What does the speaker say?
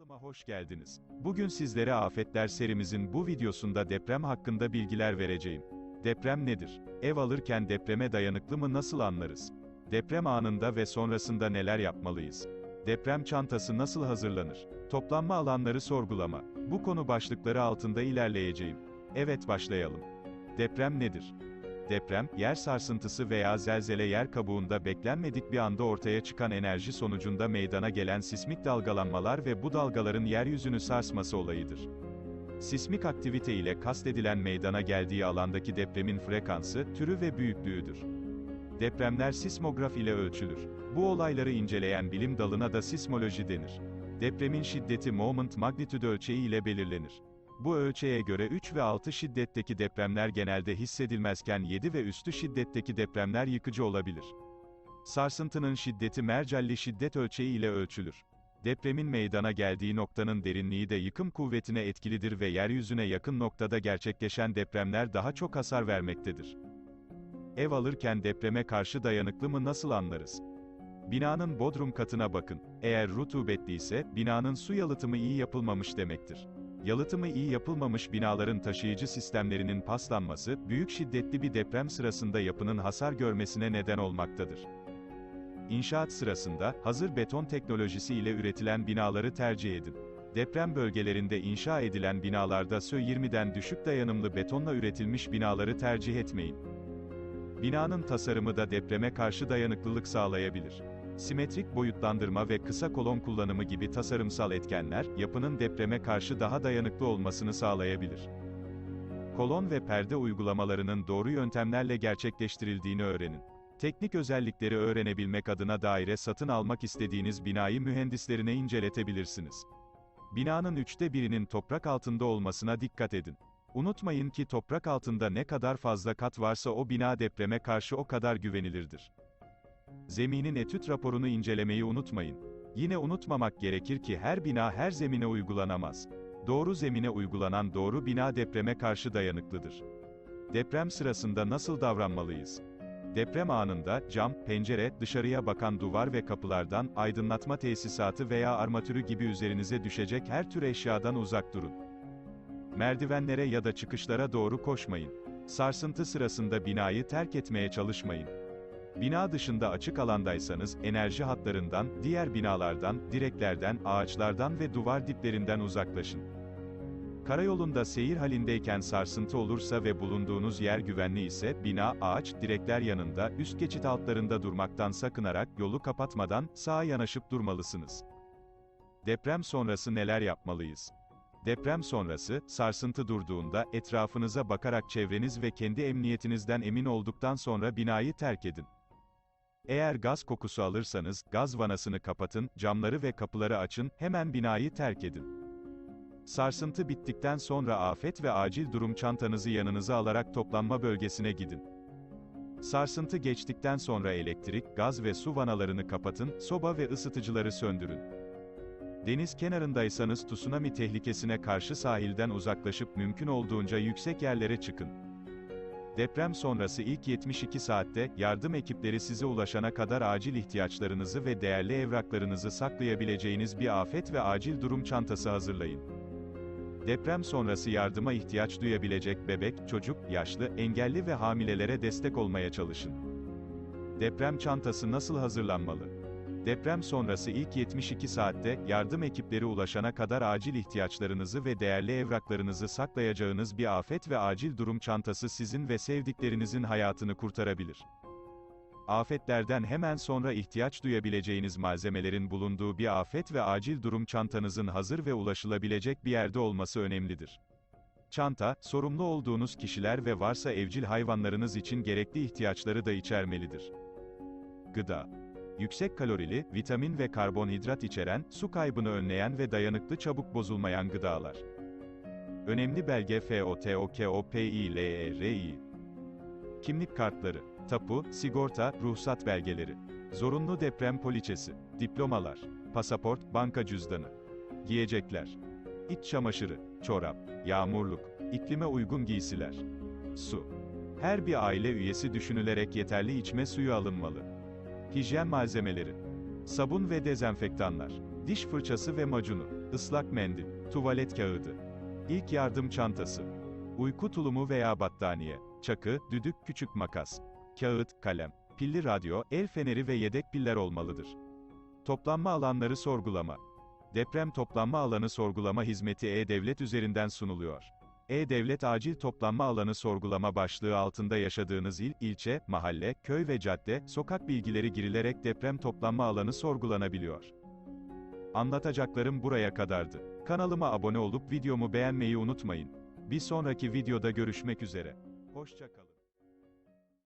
Kanalıma hoş geldiniz. Bugün sizlere afetler serimizin bu videosunda deprem hakkında bilgiler vereceğim. Deprem nedir? Ev alırken depreme dayanıklı mı nasıl anlarız? Deprem anında ve sonrasında neler yapmalıyız? Deprem çantası nasıl hazırlanır? Toplanma alanları sorgulama. Bu konu başlıkları altında ilerleyeceğim. Evet başlayalım. Deprem nedir? Deprem, yer sarsıntısı veya zelzele yer kabuğunda beklenmedik bir anda ortaya çıkan enerji sonucunda meydana gelen sismik dalgalanmalar ve bu dalgaların yeryüzünü sarsması olayıdır. Sismik aktivite ile kastedilen meydana geldiği alandaki depremin frekansı, türü ve büyüklüğüdür. Depremler sismograf ile ölçülür. Bu olayları inceleyen bilim dalına da sismoloji denir. Depremin şiddeti moment magnitude ölçeği ile belirlenir. Bu ölçeğe göre 3 ve 6 şiddetteki depremler genelde hissedilmezken 7 ve üstü şiddetteki depremler yıkıcı olabilir. Sarsıntının şiddeti mercalli şiddet ölçeği ile ölçülür. Depremin meydana geldiği noktanın derinliği de yıkım kuvvetine etkilidir ve yeryüzüne yakın noktada gerçekleşen depremler daha çok hasar vermektedir. Ev alırken depreme karşı dayanıklı mı nasıl anlarız? Binanın bodrum katına bakın. Eğer rutubetliyse, binanın su yalıtımı iyi yapılmamış demektir. Yalıtımı iyi yapılmamış binaların taşıyıcı sistemlerinin paslanması, büyük şiddetli bir deprem sırasında yapının hasar görmesine neden olmaktadır. İnşaat sırasında, hazır beton teknolojisi ile üretilen binaları tercih edin. Deprem bölgelerinde inşa edilen binalarda SÖ-20'den düşük dayanımlı betonla üretilmiş binaları tercih etmeyin. Binanın tasarımı da depreme karşı dayanıklılık sağlayabilir. Simetrik boyutlandırma ve kısa kolon kullanımı gibi tasarımsal etkenler, yapının depreme karşı daha dayanıklı olmasını sağlayabilir. Kolon ve perde uygulamalarının doğru yöntemlerle gerçekleştirildiğini öğrenin. Teknik özellikleri öğrenebilmek adına daire satın almak istediğiniz binayı mühendislerine inceletebilirsiniz. Binanın üçte birinin toprak altında olmasına dikkat edin. Unutmayın ki toprak altında ne kadar fazla kat varsa o bina depreme karşı o kadar güvenilirdir. Zeminin etüt raporunu incelemeyi unutmayın. Yine unutmamak gerekir ki her bina her zemine uygulanamaz. Doğru zemine uygulanan doğru bina depreme karşı dayanıklıdır. Deprem sırasında nasıl davranmalıyız? Deprem anında, cam, pencere, dışarıya bakan duvar ve kapılardan, aydınlatma tesisatı veya armatürü gibi üzerinize düşecek her tür eşyadan uzak durun. Merdivenlere ya da çıkışlara doğru koşmayın. Sarsıntı sırasında binayı terk etmeye çalışmayın. Bina dışında açık alandaysanız, enerji hatlarından, diğer binalardan, direklerden, ağaçlardan ve duvar diplerinden uzaklaşın. Karayolunda seyir halindeyken sarsıntı olursa ve bulunduğunuz yer güvenli ise, bina, ağaç, direkler yanında, üst geçit altlarında durmaktan sakınarak, yolu kapatmadan, sağa yanaşıp durmalısınız. Deprem sonrası neler yapmalıyız? Deprem sonrası, sarsıntı durduğunda, etrafınıza bakarak çevreniz ve kendi emniyetinizden emin olduktan sonra binayı terk edin. Eğer gaz kokusu alırsanız, gaz vanasını kapatın, camları ve kapıları açın, hemen binayı terk edin. Sarsıntı bittikten sonra afet ve acil durum çantanızı yanınıza alarak toplanma bölgesine gidin. Sarsıntı geçtikten sonra elektrik, gaz ve su vanalarını kapatın, soba ve ısıtıcıları söndürün. Deniz kenarındaysanız tsunami tehlikesine karşı sahilden uzaklaşıp mümkün olduğunca yüksek yerlere çıkın. Deprem sonrası ilk 72 saatte, yardım ekipleri size ulaşana kadar acil ihtiyaçlarınızı ve değerli evraklarınızı saklayabileceğiniz bir afet ve acil durum çantası hazırlayın. Deprem sonrası yardıma ihtiyaç duyabilecek bebek, çocuk, yaşlı, engelli ve hamilelere destek olmaya çalışın. Deprem çantası nasıl hazırlanmalı? Deprem sonrası ilk 72 saatte, yardım ekipleri ulaşana kadar acil ihtiyaçlarınızı ve değerli evraklarınızı saklayacağınız bir afet ve acil durum çantası sizin ve sevdiklerinizin hayatını kurtarabilir. Afetlerden hemen sonra ihtiyaç duyabileceğiniz malzemelerin bulunduğu bir afet ve acil durum çantanızın hazır ve ulaşılabilecek bir yerde olması önemlidir. Çanta, sorumlu olduğunuz kişiler ve varsa evcil hayvanlarınız için gerekli ihtiyaçları da içermelidir. Gıda yüksek kalorili, vitamin ve karbonhidrat içeren, su kaybını önleyen ve dayanıklı çabuk bozulmayan gıdalar. Önemli belge FOTOKOPILERI. Kimlik kartları, tapu, sigorta, ruhsat belgeleri. Zorunlu deprem poliçesi, diplomalar, pasaport, banka cüzdanı. Giyecekler. İç çamaşırı, çorap, yağmurluk, iklime uygun giysiler. Su. Her bir aile üyesi düşünülerek yeterli içme suyu alınmalı. Hijyen malzemeleri. Sabun ve dezenfektanlar. Diş fırçası ve macunu. ıslak mendil, tuvalet kağıdı, ilk yardım çantası, uyku tulumu veya battaniye, çakı, düdük, küçük makas, kağıt, kalem, pilli radyo, el feneri ve yedek piller olmalıdır. Toplanma alanları sorgulama. Deprem toplanma alanı sorgulama hizmeti E-Devlet üzerinden sunuluyor. E-Devlet acil toplanma alanı sorgulama başlığı altında yaşadığınız il, ilçe, mahalle, köy ve cadde, sokak bilgileri girilerek deprem toplanma alanı sorgulanabiliyor. Anlatacaklarım buraya kadardı. Kanalıma abone olup videomu beğenmeyi unutmayın. Bir sonraki videoda görüşmek üzere. Hoşçakalın.